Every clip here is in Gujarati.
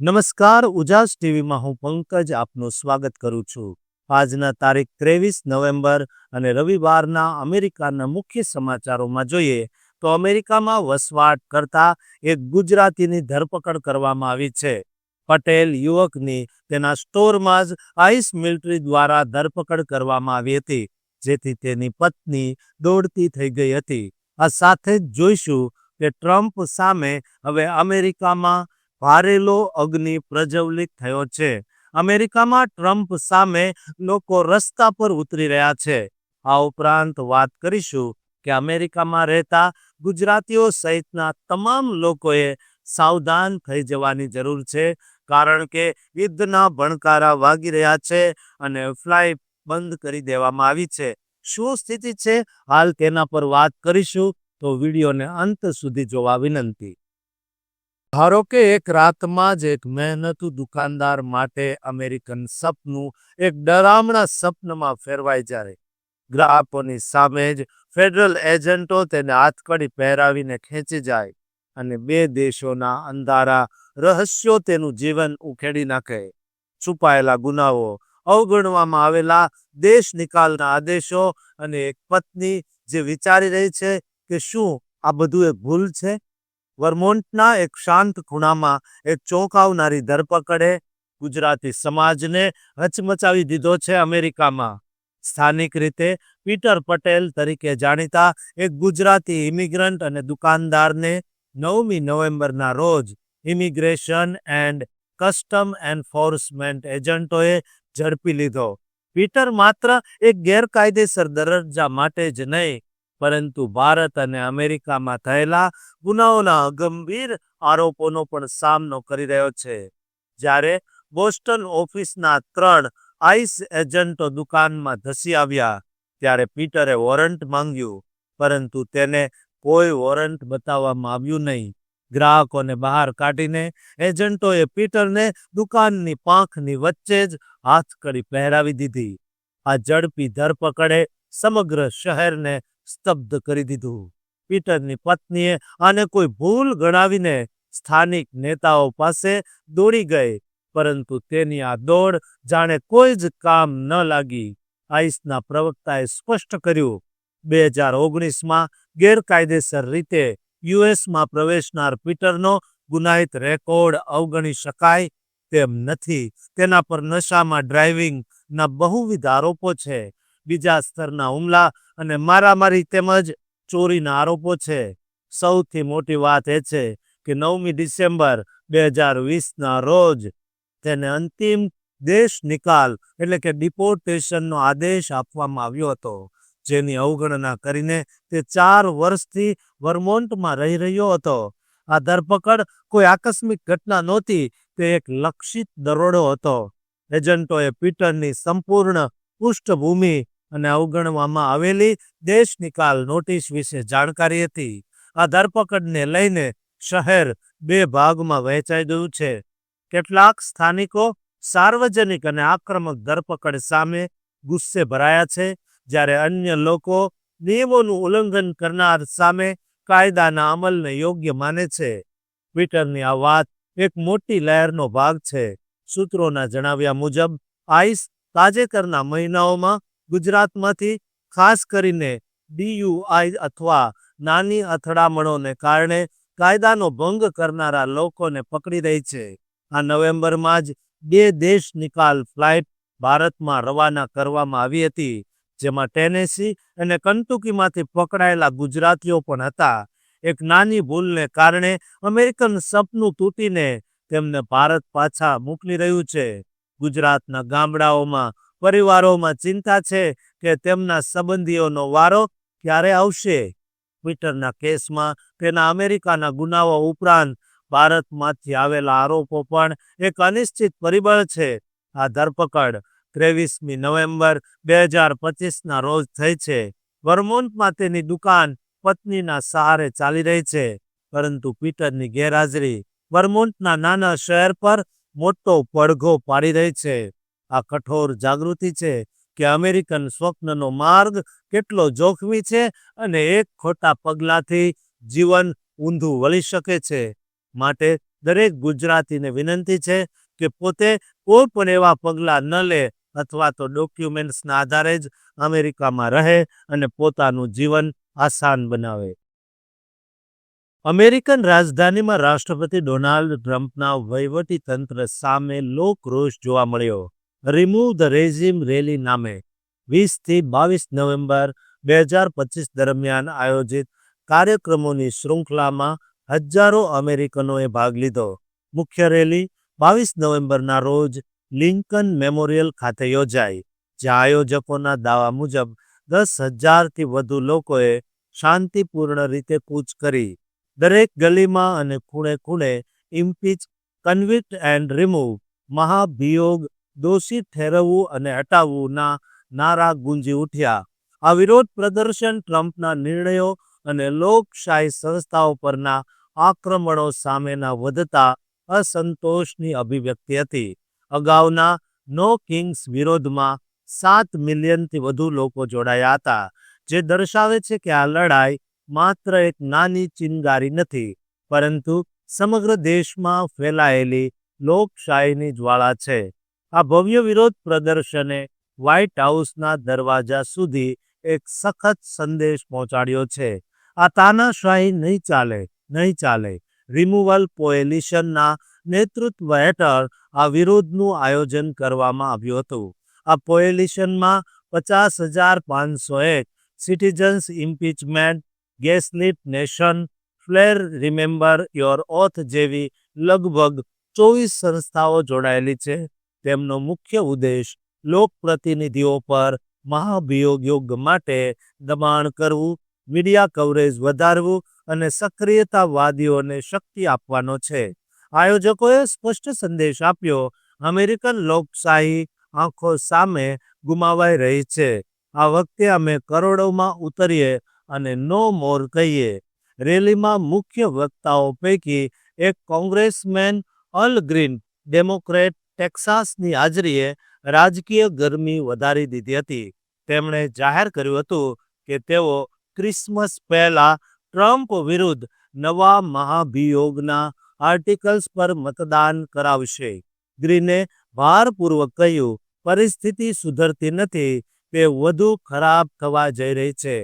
નમસ્કાર, ઉજાસ ટીવીમાં હું પંકજ આપનું સ્વાગત કરું છું. આજના તારીખ ત્રેવીસ નવેમ્બર અને રવિવારના અમેરિકાના મુખ્ય સમાચારોમાં જોઈએ તો અમેરિકામાં વસવાટ કરતા એક ગુજરાતીની ધરપકડ કરવામાં આવી છે. પટેલ યુવકની તેના સ્ટોરમાં જ આઈસ મિલિટરી દ્વારા ધરપકડ કરવામાં આવી હતી, જેથી તેની પત્ની દોડતી થઈ ગઈ હતી. આ સાથે જ જોઈશું કે ટ્રમ્પ સામે હવે અમેરિકામાં ભારેલો અગ્નિ પ્રજ્વલિત થયો છે. અમેરિકામાં ટ્રમ્પ સામે લોકો રસ્તા પર ઉતરી રહ્યા છે. આ ઉપરાંત વાત કરીશું કે અમેરિકામાં રહેતા ગુજરાતીઓ સહિતના તમામ લોકોએ સાવધાન થઈ જવાની જરૂર છે, કારણ કે યુદ્ધના ભણકારા વાગી રહ્યા છે અને ફ્લાઇટ બંધ કરી દેવામાં આવી છે. શું સ્થિતિ છે? હાલ તેના પર વાત કરીશું, તો વિડીયોને અંત સુધી જોવા વિનંતી. ધારો કે એક રાતમાં જ એક મહેનતુ દુકાનદાર માટે અમેરિકન સપનું એક ડરામણા સપનમાં ફેરવાઈ જાય. ગ્રાહકોની સામે જ ફેડરલ એજન્ટો તેને હાથકડી પહેરાવીને ખેંચી જાય અને બે દેશોના અંધારા રહસ્યો તેનું જીવન ઉખેડી નાખે. છુપાયેલા ગુનાઓ, અવગણવામાં આવેલા દેશ નિકાલના આદેશો અને એક પત્ની જે વિચારી રહી છે કે શું આ બધું એક ભૂલ છે? વર્મોન્ટના એક શાંત ખૂણામાં એક ચોંકાવનારી ધરપકડે ગુજરાતી સમાજને હચમચાવી દીધો છે અમેરિકામાં. સ્થાનિક રીતે પીટર પટેલ તરીકે જાણીતા એક ગુજરાતી ઇમિગ્રન્ટ અને દુકાનદારને નવમી નવેમ્બરના રોજ ઇમિગ્રેશન એન્ડ કસ્ટમ એન્ફોર્સમેન્ટ એજન્ટોએ ઝડપી લીધો. પીટર માત્ર એક ગેરકાયદેસર દરજ્જા માટે જ નહીં પરંતુ ભારત અને અમેરિકામાં થયેલા ગુનાઓના ગંભીર આરોપોનો પણ સામનો કરી રહ્યો છે. જ્યારે બોસ્ટન ઓફિસના ત્રણ આઈસ એજન્ટો દુકાનમાં ધસી આવ્યા, ત્યારે પીટરે વોરંટ માંગ્યું, પરંતુ તેને કોઈ વોરંટ બતાવવામાં આવ્યું નહીં. ગ્રાહકોને બહાર કાઢીને એજન્ટોએ પીટરને દુકાનની પાંખની વચ્ચે જ હાથ કરી પહેરાવી દીધી. આ ઝડપી ધરપકડે સમગ્ર શહેરને સ્તબ્ધ કરી દીધું. પીટરની પત્નીએ આને કોઈ ભૂલ ગણાવીને સ્થાનિક નેતાઓ પાસે દોડી ગઈ, પરંતુ તેની આ દોડ જાણે કોઈ જ કામ ન લાગી. આઈસના પ્રવક્તાએ સ્પષ્ટ કર્યું, બે હજાર ઓગણીસમાં ગેરકાયદેસર રીતે યુએસમાં પ્રવેશનાર પીટરનો ગુનાહિત રેકોર્ડ અવગણી શકાય તેમ નથી. તેના પર નશામાં ડ્રાઇવિંગના બહુવિધ આરોપો છે. બીજા સ્તરના હુમલા અને મારામારી તેમજ ચોરીના આરોપો છે. સૌથી મોટી વાત એ છે કે નવમી ડિસેમ્બર બે હજાર વીસના રોજ તેને અંતિમ દેશ નિકાલ એટલે કે ડિપોર્ટેશનનો આદેશ આપવામાં આવ્યો હતો. જેની અવગણના કરીને તે ચાર વર્ષથી વર્મોન્ટમાં રહી રહ્યો હતો. આ ધરપકડ કોઈ આકસ્મિક ઘટના નહોતી, તે એક લક્ષિત દરોડો હતો. એજન્ટોએ પીટરની સંપૂર્ણ પૃષ્ઠભૂમિ અને અવગણવામાં આવેલી દેશ નિકાલ નોટિસ વિશે જાણકારી હતી. આ ધરપકડને લઈને શહેર બે ભાગમાં વહેંચાઈ ગયું છે. કેટલાક સ્થાનિકો સાર્વજનિક અને આક્રમક ધરપકડ સામે ગુસ્સે ભરાયા છે, જ્યારે અન્ય લોકો નિયમોનું ઉલ્લંઘન કરનાર સામે કાયદાના અમલને યોગ્ય માને છે. ટ્વિટરની આ વાત એક મોટી લહેરનો ભાગ છે. સૂત્રોના જણાવ્યા મુજબ, આઈસ તાજેતરના મહિનાઓમાં ગુજરાતમાંથી, ખાસ કરીને ડીયુઆઈ અથવા નાની અથડામણોને કારણે કાયદાનો ભંગ કરનારા લોકોને પકડી રહી છે. આ નવેમ્બરમાં જ બે દેશ નિકાલ ફ્લાઇટ ભારતમાં રવાના કરવામાં આવી હતી, જેમાં ટેનેસી અને કંટુકીમાંથી પકડાયેલા ગુજરાતીઓ પણ હતા. એક નાની ભૂલને કારણે અમેરિકન સપનું તૂટીને તેમને ભારત પાછા મોકલી રહ્યું છે. ગુજરાતના ગામડાઓમાં પરિવારોમાં ચિંતા છે કે તેમના સંબંધીઓનો વારો ક્યારે આવશે? ટ્વિટરના કેસમાં તેના અમેરિકાના ગુનાઓ ઉપરાંત ભારતમાંથી આવેલા આરોપો પણ એક અનિશ્ચિત પરિબળ છે. આ ધરપકડ ત્રેવીસમી નવેમ્બર બે હજાર પચીસના રોજ થઈ છે. વર્મોન્ટમાં તેની દુકાન પત્નીના સહારે ચાલી રહી છે. પરંતુ પીટરની ગેરહાજરી વર્મોન્ટના નાના શહેર પર મોટો પડઘો પાડી રહી છે. આ કઠોર જાગૃતિ છે કે અમેરિકન સ્વપ્નનો માર્ગ કેટલો જોખમી છે અને એક ખોટા પગલાંથી જીવન ઊંધું વળી શકે છે. માટે દરેક ગુજરાતીને વિનંતી છે કે પોતે કોઈ પણ એવા પગલાં ન લે અથવા તો ડોક્યુમેન્ટ્સના આધારે જ અમેરિકામાં રહે અને પોતાનું જીવન આસાન બનાવે. અમેરિકન રાજધાનીમાં રાષ્ટ્રપતિ ડોનાલ્ડ ટ્રમ્પના વહીવટી તંત્ર સામે લોકરોષ જોવા મળ્યો. રિમૂવ ધ રેઝિમ રેલી નામે વીસથી બાવીસ નવેમ્બર બે હજાર પચીસ દરમિયાન આયોજિત કાર્યક્રમોની શૃંખલામાં હજારો અમેરિકનોએ ભાગ લીધો. મુખ્ય રેલી બાવીસ નવેમ્બરના રોજ લિંકન મેમોરિયલ ખાતે યોજાઈ, જ્યાં આયોજકોના દાવા મુજબ દસ હજારથી વધુ લોકોએ શાંતિપૂર્ણ રીતે કૂચ કરી. દરેક ગલીમાં અને ખૂણે ખૂણે ઇમ્પીચ, કન્વિક્ટ એન્ડ રિમૂવ મહાભિયોગ દોષી ઠેરવવું અને હટાવવુંના નારા ગુંજી ઉઠ્યા. આ વિરોધ પ્રદર્શન ટ્રમ્પના નિર્ણયો અને લોકશાહી સંસ્થાઓ પરના આક્રમણો સામેના વધતા અસંતોષની અભિવ્યક્તિ હતી. અગાઉના નો કિંગ્સ વિરોધમાં સાત મિલિયનથી વધુ લોકો જોડાયા હતા, જે દર્શાવે છે કે આ લડાઈ માત્ર એક નાની ચિનગારી નથી, પરંતુ સમગ્ર દેશમાં ફેલાયેલી લોકશાહીની જ્વાળા છે. આ ભવ્ય વિરોધ પ્રદર્શને વ્હાઇટ હાઉસના દરવાજા સુધી એક સખત સંદેશ પહોંચાડ્યો છે. આ તાનાશાહી નહીં ચાલે નહીં ચાલે. રિમુવલ પોએલિશનના નેતૃત્વ હેઠળ આ વિરોધનું આયોજન કરવામાં આવ્યું હતું. આ પોએલિશનમાં પચાસ હજાર પાંચસો એક citizens impeachment gaslit nation flare remember your oath જેવી લગભગ ચોવીસ સંસ્થાઓ જોડાયેલી છે. તેમનો મુખ્ય ઉદ્દેશ લોકપ્રતિનિધિઓ પર મહાભિયોગ યોગ માટે દબાણ કરવું, મીડિયા કવરેજ વધારવું અને સક્રિયતાવાદીઓને શક્તિ આપવાનો છે. આયોજકોએ સ્પષ્ટ સંદેશ આપ્યો, અમેરિકન લોકશાહી આંખો સામે ગુમાવાઈ રહી છે. આ વખતે અમે કરોડોમાં ઉતરીએ અને નો મોર કહીએ. રેલીમાં મુખ્ય વક્તાઓ પૈકી એક કોંગ્રેસમેન અલ ગ્રીન, ડેમોક્રેટ ટેક્સાસની હાજરીએ રાજકીય ગરમી વધારી દીધી હતી. તેમણે જાહેર કર્યું હતું કે તેઓ ક્રિસમસ પહેલા ટ્રમ્પ વિરુદ્ધ નવા મહાભિયોગના આર્ટિકલ્સ પર મતદાન કરાવશે. ગ્રીને ભારપૂર્વક કહ્યું, પરિસ્થિતિ સુધરતી નથી, તે વધુ ખરાબ થવા જઈ રહી છે.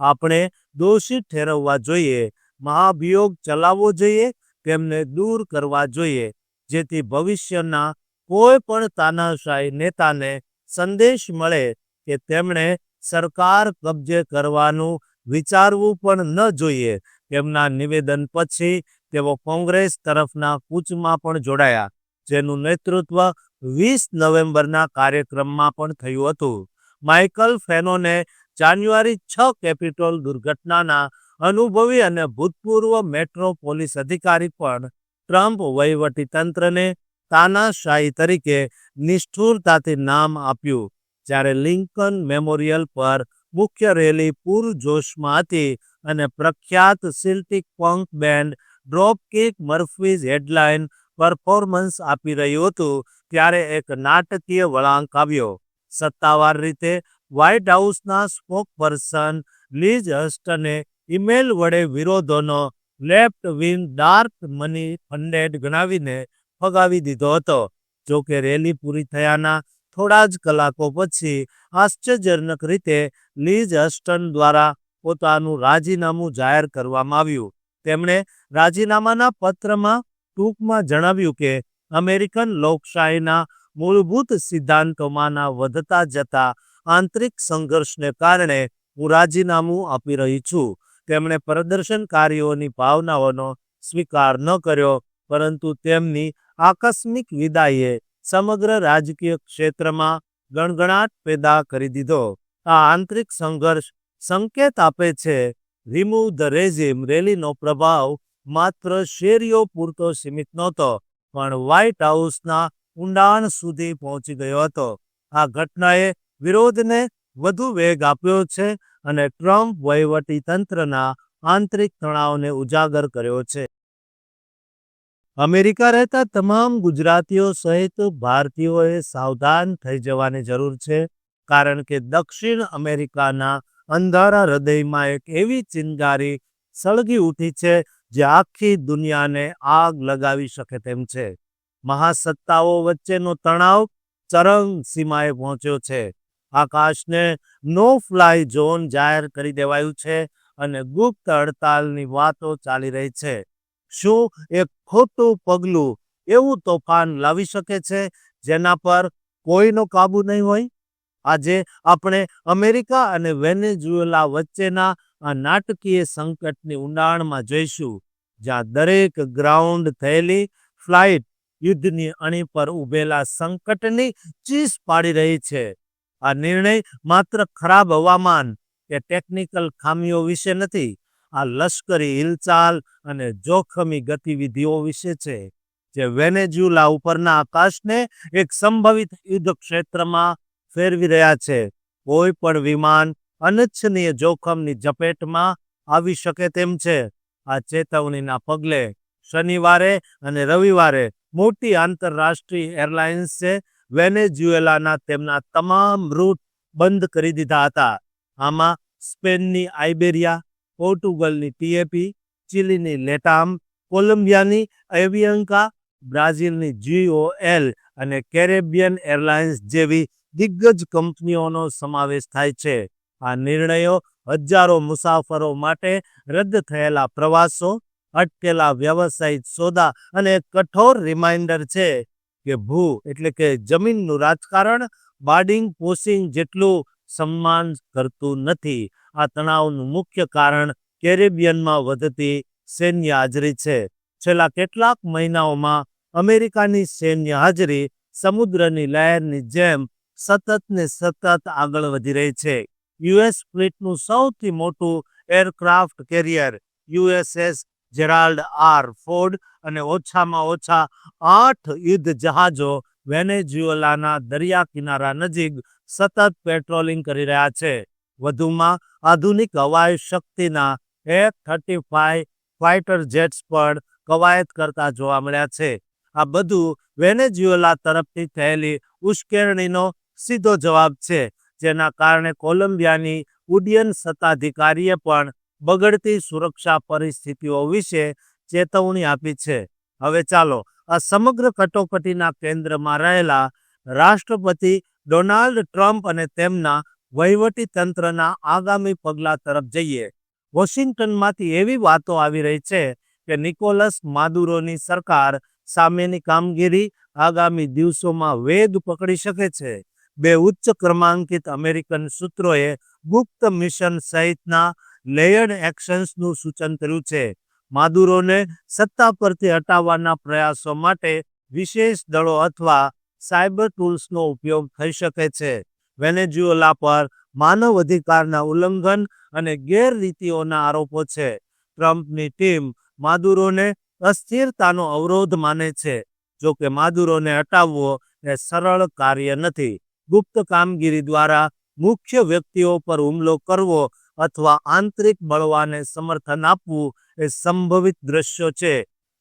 આપણે દોષી ઠેરવવા જોઈએ, મહાભિયોગ ચલાવવો જોઈએ, તેમને દૂર કરવા જોઈએ, જેથી ભવિષ્યના કોઈ પણ તાનાશાહી નેતાને સંદેશ મળે કે તેમણે સરકાર કબજે કરવાનું વિચારવું પણ ન જોઈએ. તેમના નિવેદન પછી તેઓ કોંગ્રેસ તરફના કૂચમાં પણ જોડાયા, જેનું નેતૃત્વ વીસ નવેમ્બરના કાર્યક્રમમાં પણ થયું હતું. માઇકલ ફેનોને જાન્યુઆરી છ કેપિટોલ દુર્ઘટનાના અનુભવી અને ભૂતપૂર્વ મેટ્રો પોલીસ અધિકારી પણ ટ્રમ્પ વહીવટીતંત્રને તાનાશાહી તરીકે નિષ્ઠુરતાથી નામ આપ્યું. જ્યારે લિંકન મેમોરિયલ પર મુખ્ય રેલી પૂરજોશમાં હતી અને પ્રખ્યાત Celtic punk band Dropkick Murphys headline performance આપી રહ્યું હતું, ત્યારે એક નાટકીય વળાંક આવ્યો. સત્તાવાર રીતે વ્હાઇટ હાઉસના સ્પોક પર્સન લીઝ હસ્ટને ઇમેલ વડે વિરોધોનો left wing dark money funded ગણાવીને ફગાવી દીધો હતો. જો કે રેલી પૂરી થયાના થોડા જ કલાકો પછી આશ્ચર્યજનક રીતે લીઝ હસ્ટન દ્વારા પોતાનું રાજીનામું જાહેર કરવામાં આવ્યું. તેમણે રાજીનામાના પત્રમાં ટૂંકમાં જણાવ્યું કે, અમેરિકન લોકશાહીના મૂળભૂત સિદ્ધાંતોમાંના વધતા જતા આંતરિક સંઘર્ષને કારણે હું રાજીનામું આપી રહી છું. તેમણે પ્રદર્શનકારીઓની ભાવનાઓનો સ્વીકાર ન કર્યો, પરંતુ તેમની આકસ્મિક વિદાયે સમગ્ર રાજકીય ક્ષેત્રમાં ગણગણાટ પેદા કરી દીધો. આ આંતરિક સંઘર્ષ સંકેત આપે છે, રિમૂવ ધ રેઝિમ રેલીનો પ્રભાવ માત્ર શેરીઓ પૂરતો સીમિત નહોતો, પણ વ્હાઇટ હાઉસના ઊંડાણ સુધી પહોંચી ગયો હતો. આ ઘટનાએ વિરોધને વધુ વેગ આપ્યો છે અને ટ્રમ્પ વહીવટી તંત્રના આંતરિક તણાવને ઉજાગર કર્યો છે. અમેરિકા રહેતા તમામ ગુજરાતીઓ સહિત ભારતીયોએ સાવધાન થઈ જવાની જરૂર છે, કારણ કે દક્ષિણ અમેરિકાના અંધારા હૃદયમાં એક એવી ચિનગારી સળગી ઉઠી છે, જે આખી દુનિયાને આગ લગાવી શકે તેમ છે. મહાસત્તાઓ વચ્ચેનો તણાવ ચરમ સીમાએ પહોંચ્યો છે. આકાશને નો ફ્લાય ઝોન જાહેર કરી દેવાયું છે અને ગુપ્ત હડતાલની વાતો ચાલી રહી છે. શું એક ખોટું પગલું એવું તોફાન લાવી શકે છે, જેના પર કોઈનો કાબુ નહીં હોય? આજે આપણે અમેરિકા અને વેનેઝુએલા વચ્ચેના આ નાટકીય સંકટની ઊંડાણમાં જઈશું, જ્યાં દરેક ગ્રાઉન્ડ થયેલી ફ્લાઇટ યુદ્ધની અણી પર ઉભેલા સંકટની ચીસ પાડી રહી છે. આ નિર્ણય માત્ર ખરાબ હવામાન કે ટેકનિકલ ખામીઓ વિશે નથી, આ લશ્કરી હિલચાલ અને જોખમી ગતિવિધિઓ વિશે છે, જે વેનેઝ્યુલા ઉપરના આકાશને એક સંભવિત યુદ્ધ ક્ષેત્રમાં ફેરવી રહ્યા છે. કોઈ પણ વિમાન અનિચ્છનીય જોખમની ઝપેટમાં આવી શકે તેમ છે. આ ચેતવણીના પગલે શનિવારે અને રવિવારે મોટી આંતરરાષ્ટ્રીય એરલાઇન્સે વેનેઝ્યુએલાના તેમના તમામ રૂટ બંધ કરી દીધા હતા. આમાં સ્પેનની આઇબેરિયા, પોર્ટુગલની ટીએપી ચીલીની લેટામ કોલંબિયાની એવિયંકા બ્રાઝિલની જીઓએલ અને કેરેબિયન એરલાઇન્સ જેવી દિગ્ગજ કંપનીઓનો સમાવેશ થાય છે. આ નિર્ણયો હજારો મુસાફરો માટે રદ થયેલા પ્રવાસો, અટકેલા વ્યવસાયિક સોદા અને કઠોર રિમાઇન્ડર છે કે ભૂ એટલે કે જમીનનું રાજકારણ બાડિંગ પોસિંગ જેટલું સન્માન કરતું નથી. આ તણાવનું મુખ્ય કારણ કેરેબિયનમાં વધતી સૈન્ય હાજરી છે. છેલ્લા કેટલાક મહિનાઓમાં અમેરિકાની સૈન્ય હાજરી સમુદ્રની લહેરની જેમ સતત ને સતત આગળ વધી રહી છે. યુએસ ફ્લીટનું સૌથી મોટું aircraft carrier USS Gerald R Ford અને ઓછામાં ઓછા આઠ યુદ્ધ જહાજો વેનેઝ્યુએલાના દરિયા કિનારા નજીક સતત પેટ્રોલિંગ કરી રહ્યા છે. વધુમાં આધુનિક હવાઈ શક્તિના F thirty five fighter jets પણ કવાયત કરતા જોવા મળ્યા છે. આ બધું વેનેઝ્યુએલા તરફથી થયેલી ઉશ્કેરણીનો સીધો જવાબ છે, જેના કારણે કોલંબિયાની ઉડ્ડયન સત્તાધિકારીએ પણ બગડતી સુરક્ષા પરિસ્થિતિઓ વિશે ચેતવણી આપી છે. હવે ચાલો, આ સમગ્ર કટોકટીના કેન્દ્રમાં રહેલા રાષ્ટ્રપતિ ડોનાલ્ડ ટ્રમ્પ અને તેમના વહીવટી તંત્રના આગામી પગલાં તરફ જઈએ. વોશિંગ્ટનમાંથી એવી વાતો આવી રહી છે કે નિકોલસ માદુરોની સરકાર સામેની કામગીરી આગામી દિવસોમાં વેગ પકડી શકે છે. બે ઉચ્ચ ક્રમાંકિત અમેરિકન સૂત્રોએ ગુપ્ત મિશન સહિતના લેયર્ડ એક્શન્સનું સૂચન કર્યું છે. માદુરોને સત્તા પરથી હટાવવાના પ્રયાસો માટે વિશેષ દળો અથવા સાયબર ટૂલ્સનો ઉપયોગ થઈ શકે છે. વેનેઝુએલા પર માનવ અધિકારના ઉલ્લંઘન અને ગેરરીતિઓના આરોપો છે. ટ્રમ્પની ટીમ માદુરોને અસ્થિરતાનો અવરોધ માને છે, જો કે માદુરોને હટાવવો એ સરળ કાર્ય નથી. ગુપ્ત કામગીરી દ્વારા મુખ્ય વ્યક્તિઓ પર હુમલો કરવો અથવા આંતરિક બળવાને સમર્થન આપવું એ સંભવિત દ્રશ્યો છે.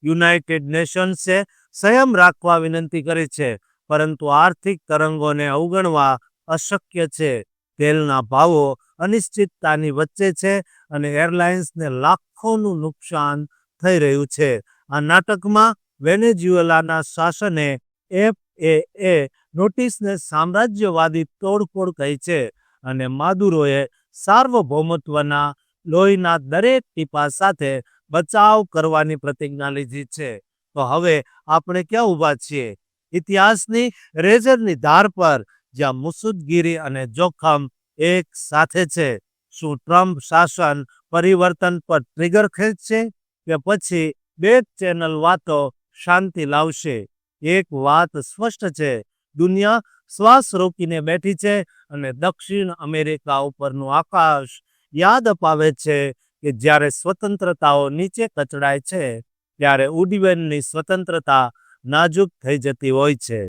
યુનાઇટેડ નેશન્સે સંયમ રાખવા વિનંતી કરી છે, પરંતુ આર્થિક તરંગોને અવગણવા અશક્ય છે. તેલના ભાવો અનિશ્ચિતતાની વચ્ચે છે અને એરલાઇન્સને લાખોનું નુકસાન થઈ રહ્યું છે. આ નાટકમાં વેનેઝ્યુએલાના શાસને એફ એ એ નોટિસને સામ્રાજ્યવાદી તોડફોડ કહી છે અને માદુરોએ સાર્વભૌમત્વના લોહીના દરેક ટીપા સાથે બચાવ કરવાની પ્રતિજ્ઞા લીધી છે. તો હવે આપણે ક્યાં ઊભા છીએ? ઇતિહાસની રેઝરની ધાર પર, જ્યાં મુસુદગીરી અને જોખમ એક સાથે છે. શું ટ્રમ્પ શાસન પરિવર્તન પર ટ્રિગર ખેંચશે કે પછી બે ચેનલ વાતો શાંતિ લાવશે? એક વાત સ્પષ્ટ છે. દુનિયા શ્વાસ રોકીને બેઠી છે અને દક્ષિણ અમેરિકા ઉપરનું આકાશ યાદ અપાવે છે કે જ્યારે સ્વતંત્રતાઓ નીચે કચડાય છે, ત્યારે ઉડ્ડયનની સ્વતંત્રતા નાજુક થઈ જતી હોય છે.